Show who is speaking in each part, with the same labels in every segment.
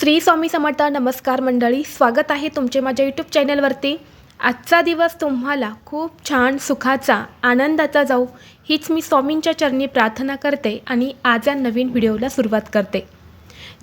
Speaker 1: श्री स्वामी समर्थ नमस्कार मंडळी स्वागत आहे तुमचे माझ्या यूट्यूब चॅनलवरती आजचा दिवस तुम्हाला खूप छान सुखाचा आनंदाचा जाऊ हीच मी स्वामींच्या चरणी प्रार्थना करते आणि आज या नवीन व्हिडिओला सुरुवात करते.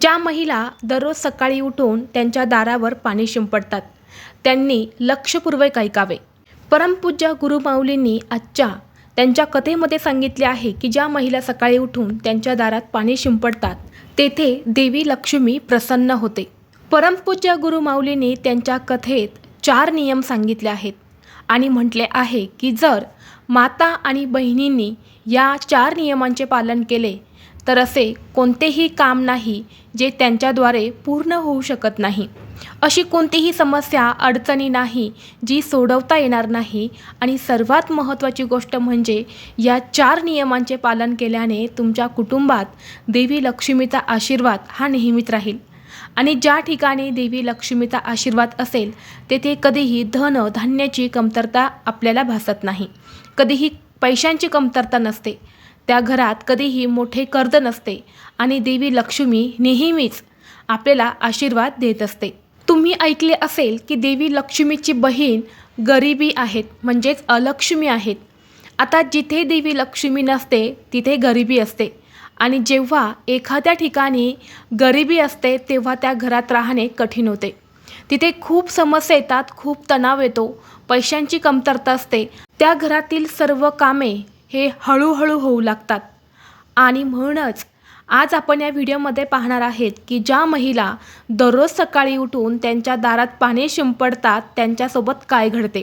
Speaker 1: ज्या महिला दररोज सकाळी उठून त्यांच्या दारावर पाणी शिंपडतात त्यांनी लक्षपूर्वक ऐकावे परमपूज्य गुरुमाऊलींनी आजच्या त्यांच्या कथेमध्ये सांगितले आहे की ज्या महिला सकाळी उठून त्यांच्या दारात पाणी शिंपडतात तेथे देवी लक्ष्मी प्रसन्न होते. परमपूज्य गुरुमाऊलीने त्यांच्या कथेत चार नियम सांगितले आहेत आणि म्हटले आहे की जर माता आणि बहिणींनी या चार नियमांचे पालन केले तर असे कोणतेही काम नाही जे त्यांच्याद्वारे पूर्ण होऊ शकत नाही. अशी कोणतीही समस्या अडचणी नाही जी सोडवता येणार नाही. आणि सर्वात महत्त्वाची गोष्ट म्हणजे या चार नियमांचे पालन केल्याने तुमच्या कुटुंबात देवी लक्ष्मीचा आशीर्वाद हा नेहमीच राहील. आणि ज्या ठिकाणी देवी लक्ष्मीचा आशीर्वाद असेल तेथे कधीही धन धान्याची कमतरता आपल्याला भासत नाही. कधीही पैशांची कमतरता नसते. त्या घरात कधीही मोठे कर्ज नसते. आणि देवी लक्ष्मी नेहमीच आपल्याला आशीर्वाद देत असते. तुम्ही ऐकले असेल की देवी लक्ष्मीची बहीण गरिबी आहेत म्हणजेच अलक्ष्मी आहेत. आता जिथे देवी लक्ष्मी नसते तिथे गरिबी असते. आणि जेव्हा एखाद्या ठिकाणी गरिबी असते तेव्हा त्या घरात राहणे कठीण होते. तिथे खूप समस्या येतात खूप तणाव येतो पैशांची कमतरता असते. त्या घरातील सर्व कामे हे हळूहळू होऊ लागतात. आणि म्हणूनच आज आपण या व्हिडिओमध्ये पाहणार आहेत की ज्या महिला दररोज सकाळी उठून त्यांच्या दारात पाणी शिंपडतात त्यांच्यासोबत काय घडते?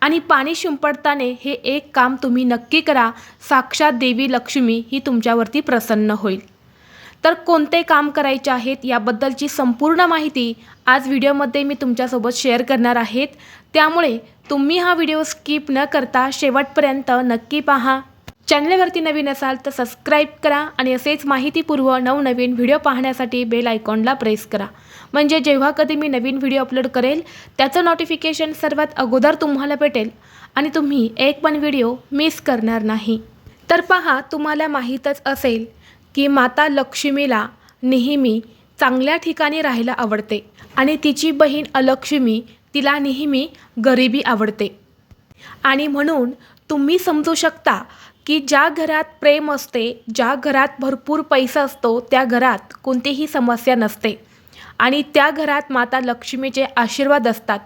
Speaker 1: आणि पाणी शिंपडताना हे एक काम तुम्ही नक्की करा. साक्षात देवी लक्ष्मी ही तुमच्यावरती प्रसन्न होईल. तर कोणते काम करायचे आहेत याबद्दलची संपूर्ण माहिती आज व्हिडिओमध्ये मी तुमच्यासोबत शेअर करणार आहेत. त्यामुळे तुम्ही हा व्हिडिओ स्किप न करता शेवटपर्यंत नक्की पहा. चॅनलवरती नवीन असाल तर सबस्क्राईब करा आणि असेच माहितीपूर्व नवनवीन व्हिडिओ पाहण्यासाठी बेल आयकॉनला प्रेस करा. म्हणजे जेव्हा कधी मी नवीन व्हिडिओ अपलोड करेल त्याचं नोटिफिकेशन सर्वात अगोदर तुम्हाला भेटेल आणि तुम्ही एक पण व्हिडिओ मिस करणार नाही. तर पहा तुम्हाला माहीतच असेल की माता लक्ष्मीला नेहमी चांगल्या ठिकाणी राहायला आवडते आणि तिची बहीण अलक्ष्मी तिला नेहमी गरिबी आवडते. आणि म्हणून तुम्ही समजू शकता की ज्या घरात प्रेम असते ज्या घरात भरपूर पैसा असतो त्या घरात कोणतीही समस्या नसते. आणि त्या घरात माता लक्ष्मीचे आशीर्वाद असतात.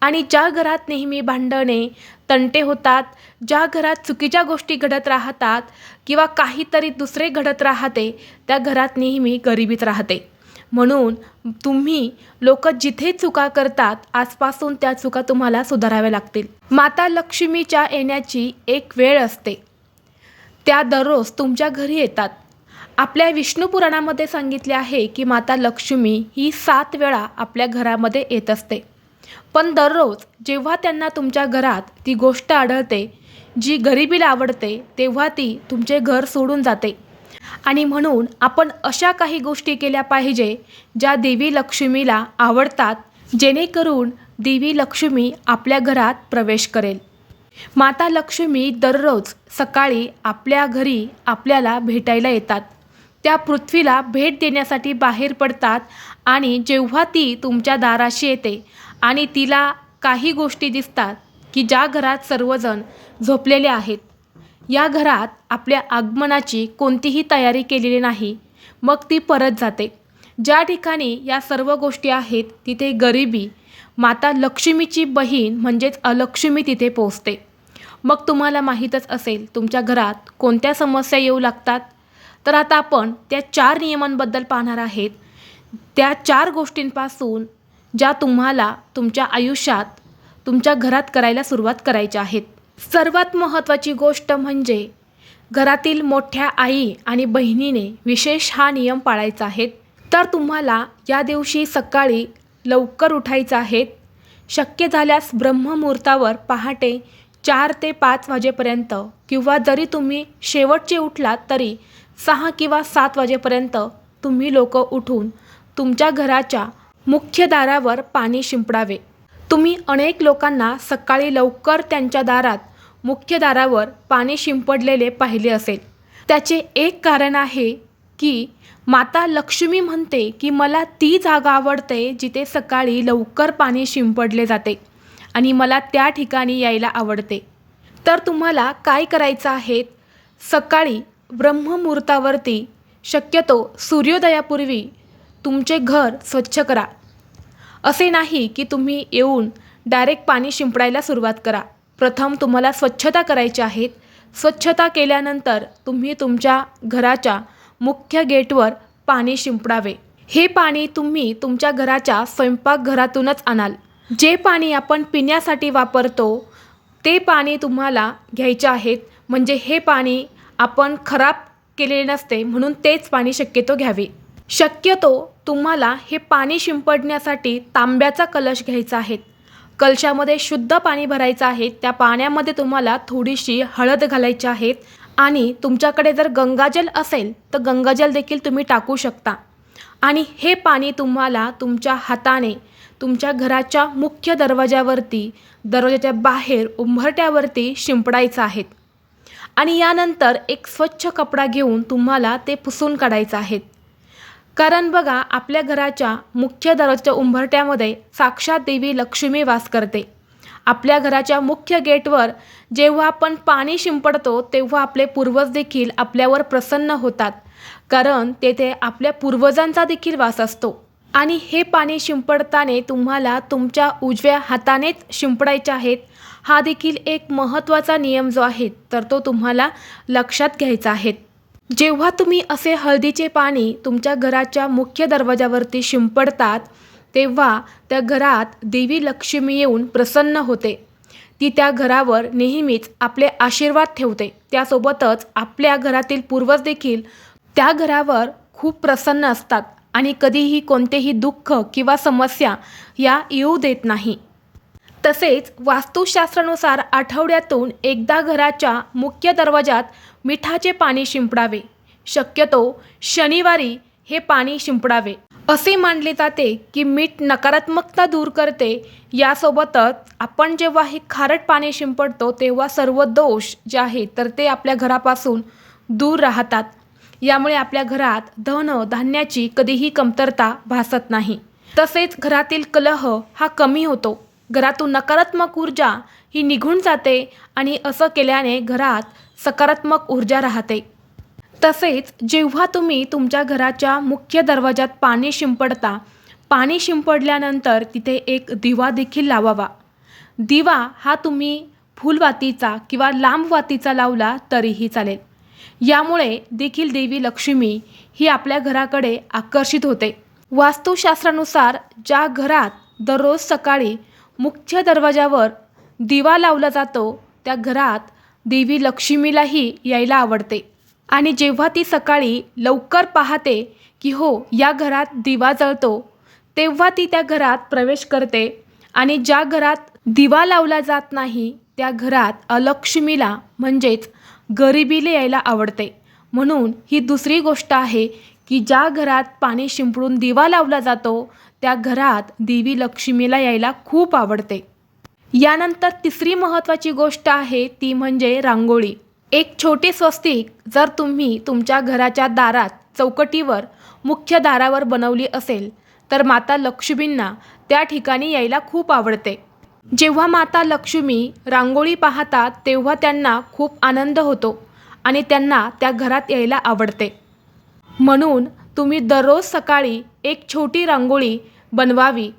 Speaker 1: आणि ज्या घरात नेहमी भांडणे तंटे होतात ज्या घरात चुकीच्या गोष्टी घडत राहतात किंवा काहीतरी दुसरे घडत राहते त्या घरात नेहमी गरिबीत राहते. म्हणून तुम्ही लोक जिथे चुका करतात आजपासून त्या चुका तुम्हाला सुधाराव्या लागतील. माता लक्ष्मीच्या येण्याची एक वेळ असते. त्या दररोज तुमच्या घरी येतात. आपल्या विष्णू पुराणामध्ये सांगितले आहे की माता लक्ष्मी ही सात वेळा आपल्या घरामध्ये येत असते. पण दररोज जेव्हा त्यांना तुमच्या घरात ती गोष्ट आढळते जी गरिबीला आवडते तेव्हा ती तुमचे घर सोडून जाते. आणि म्हणून आपण अशा काही गोष्टी केल्या पाहिजे ज्या देवी लक्ष्मीला आवडतात जेणेकरून देवी लक्ष्मी आपल्या घरात प्रवेश करेल. माता लक्ष्मी दररोज सकाळी आपल्या घरी आपल्याला भेटायला येतात. त्या पृथ्वीला भेट देण्यासाठी बाहेर पडतात आणि जेव्हा ती तुमच्या दाराशी येते आणि तिला काही गोष्टी दिसतात की ज्या घरात सर्वजण झोपलेले आहेत. या घरात आपल्या आगमनाची कोणतीही तयारी केलेली नाही. मग ती परत जाते. ज्या ठिकाणी या सर्व गोष्टी आहेत तिथे गरिबी माता लक्ष्मीची बहीण म्हणजेच अलक्ष्मी तिथे पोचते. मग तुम्हाला माहीतच असेल तुमच्या घरात कोणत्या समस्या येऊ लागतात? तर आता आपण त्या चार नियमांबद्दल पाहणार आहेत. त्या चार गोष्टींपासून ज्या तुम्हाला तुमच्या आयुष्यात तुमच्या घरात करायला सुरुवात करायच्या आहेत. सर्वात महत्त्वाची गोष्ट म्हणजे घरातील मोठ्या आई आणि बहिणीने विशेष हा नियम पाळायचा आहे. तर तुम्हाला या दिवशी सकाळी लवकर उठायचं आहे. शक्य झाल्यास ब्रह्ममुहूर्तावर पहाटे चार ते पाच वाजेपर्यंत किंवा जरी तुम्ही शेवटचे उठलात तरी सहा किंवा सात वाजेपर्यंत तुम्ही लोक उठून तुमच्या घराच्या मुख्य दारावर पाणी शिंपडावे. तुम्ही अनेक लोकांना सकाळी लवकर त्यांच्या दारात मुख्य दारावर पाणी शिंपडलेले पाहिले असेल. त्याचे एक कारण आहे की माता लक्ष्मी म्हणते की मला ती जागा आवडते जिथे सकाळी लवकर पाणी शिंपडले जाते आणि मला त्या ठिकाणी यायला आवडते. तर तुम्हाला काय करायचं आहे? सकाळी ब्रह्ममुहूर्तावरती शक्यतो सूर्योदयापूर्वी तुमचे घर स्वच्छ करा. असे नाही की तुम्ही येऊन डायरेक्ट पाणी शिंपडायला सुरुवात करा. प्रथम तुम्हाला स्वच्छता करायची आहेत स्वच्छता केल्यानंतर तुम्ही तुमच्या घराच्या मुख्य गेटवर पाणी शिंपडावे. हे पाणी तुम्ही तुमच्या घराच्या स्वयंपाकघरातूनच आणाल. जे पाणी आपण पिण्यासाठी वापरतो ते पाणी तुम्हाला घ्यायचे आहेत. म्हणजे हे पाणी आपण खराब केलेले नसते म्हणून तेच पाणी शक्यतो घ्यावे. शक्यतो तुम्हाला हे पाणी शिंपडण्यासाठी तांब्याचा कलश घ्यायचा आहे. कलशामध्ये शुद्ध पाणी भरायचं आहे. त्या पाण्यामध्ये तुम्हाला थोडीशी हळद घालायची आहेत आणि तुमच्याकडे जर गंगाजल असेल तर गंगाजल देखील तुम्ही टाकू शकता. आणि हे पाणी तुम्हाला तुमच्या हाताने तुमच्या घराच्या मुख्य दरवाजावरती दरवाजाच्या बाहेर उंबरट्यावरती शिंपडायचं आहे आणि यानंतर एक स्वच्छ कपडा घेऊन तुम्हाला ते पुसून काढायचं आहे कारण बघा आपल्या घराच्या मुख्य दरवाजाच्या उंबरट्यामध्ये साक्षात देवी लक्ष्मी वास करते. आपल्या घराच्या मुख्य गेटवर जेव्हा आपण पाणी शिंपडतो तेव्हा आपले पूर्वज देखील आपल्यावर प्रसन्न होतात. कारण तेथे आपल्या पूर्वजांचा देखील वास असतो. आणि हे पाणी शिंपडताना तुम्हाला तुमच्या उजव्या हातानेच शिंपडायचे आहेत. हा देखील एक महत्त्वाचा नियम जो आहे तर तो तुम्हाला लक्षात घ्यायचा आहे. जेव्हा तुम्ही असे हळदीचे पाणी तुमच्या घराच्या मुख्य दरवाजावरती शिंपडतात तेव्हा त्या घरात देवी लक्ष्मी येऊन प्रसन्न होते. ती त्या घरावर नेहमीच आपले आशीर्वाद ठेवते. त्यासोबतच आपल्या घरातील पूर्वज देखील त्या घरावर खूप प्रसन्न असतात आणि कधीही कोणतेही दुःख किंवा समस्या या येऊ देत नाही. तसेच वास्तुशास्त्रानुसार आठवड्यातून एकदा घराच्या मुख्य दरवाजात मिठाचे पाणी शिंपडावे. शक्यतो शनिवारी हे पाणी शिंपडावे. असे मानले जाते की मीठ नकारात्मकता दूर करते. यासोबतच आपण जेव्हा हे खारट पाणी शिंपडतो तेव्हा सर्व दोष जे आहेत तर ते आपल्या घरापासून दूर राहतात. यामुळे आपल्या घरात धन धान्याची कधीही कमतरता भासत नाही. तसेच घरातील कलह हा कमी होतो. घरातून नकारात्मक ऊर्जा ही निघून जाते आणि असं केल्याने घरात सकारात्मक ऊर्जा राहते. तसेच जेव्हा तुम्ही तुमच्या घराच्या मुख्य दरवाजात पाणी शिंपडता पाणी शिंपडल्यानंतर तिथे एक दिवा देखील लावावा. दिवा हा तुम्ही फुलवातीचा किंवा लांब वातीचा लावला तरीही चालेल. यामुळे देखील देवी लक्ष्मी ही आपल्या घराकडे आकर्षित होते. वास्तुशास्त्रानुसार ज्या घरात दररोज सकाळी मुख्य दरवाजावर दिवा लावला जातो त्या घरात देवी लक्ष्मीलाही यायला आवडते. आणि जेव्हा ती सकाळी लवकर पाहते की हो या घरात दिवा जळतो तेव्हा ती त्या घरात प्रवेश करते आणि ज्या घरात दिवा लावला जात नाही त्या घरात अलक्ष्मीला म्हणजेच गरिबीला यायला आवडते. म्हणून ही दुसरी गोष्ट आहे की ज्या घरात पाणी शिंपडून दिवा लावला जातो त्या घरात देवी लक्ष्मीला यायला खूप आवडते. यानंतर तिसरी महत्त्वाची गोष्ट आहे ती म्हणजे रांगोळी. एक छोटे स्वस्तिक जर तुम्ही तुमच्या घराच्या दारात चौकटीवर मुख्य दारावर बनवली असेल तर माता लक्ष्मींना त्या ठिकाणी यायला खूप आवडते. जेव्हा माता लक्ष्मी रांगोळी पाहतात तेव्हा त्यांना खूप आनंद होतो आणि त्यांना त्या घरात यायला आवडते. म्हणून तुम्ही दररोज सकाळी एक छोटी रांगोळी बनवावी.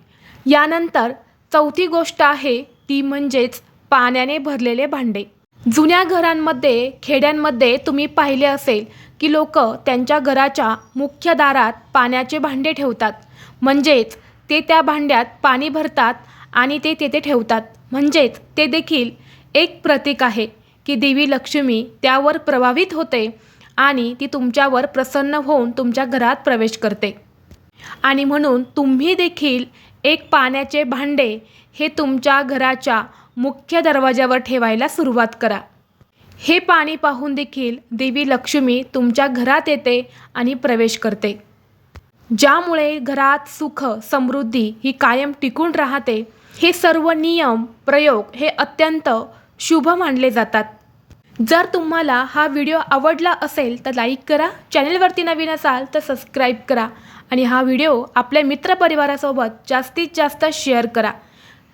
Speaker 1: यानंतर चौथी गोष्ट आहे ती म्हणजेच पाण्याने भरलेले भांडे. जुन्या घरांमध्ये खेड्यांमध्ये तुम्ही पाहिले असेल की लोक त्यांच्या घराच्या मुख्य दारात पाण्याचे भांडे ठेवतात. म्हणजेच ते त्या भांड्यात पाणी भरतात आणि ते तेथे ठेवतात. म्हणजेच ते देखील एक प्रतीक आहे की देवी लक्ष्मी त्यावर प्रभावित होते आणि ती तुमच्यावर प्रसन्न होऊन तुमच्या घरात प्रवेश करते. आणि म्हणून तुम्ही देखील एक पाण्याचे भांडे हे तुमच्या घराच्या मुख्य दरवाजावर ठेवायला सुरुवात करा. हे पाणी पाहून देखील देवी लक्ष्मी तुमच्या घरात येते आणि प्रवेश करते. ज्यामुळे घरात सुख समृद्धी ही कायम टिकून राहते हे सर्व नियम प्रयोग हे अत्यंत शुभ मानले जातात. जर तुम्हाला हा व्हिडिओ आवडला असेल तर लाईक करा चॅनलवरती नवीन असाल तर सबस्क्राईब करा आणि हा व्हिडिओ आपल्या मित्रपरिवारासोबत जास्तीत जास्त शेअर करा.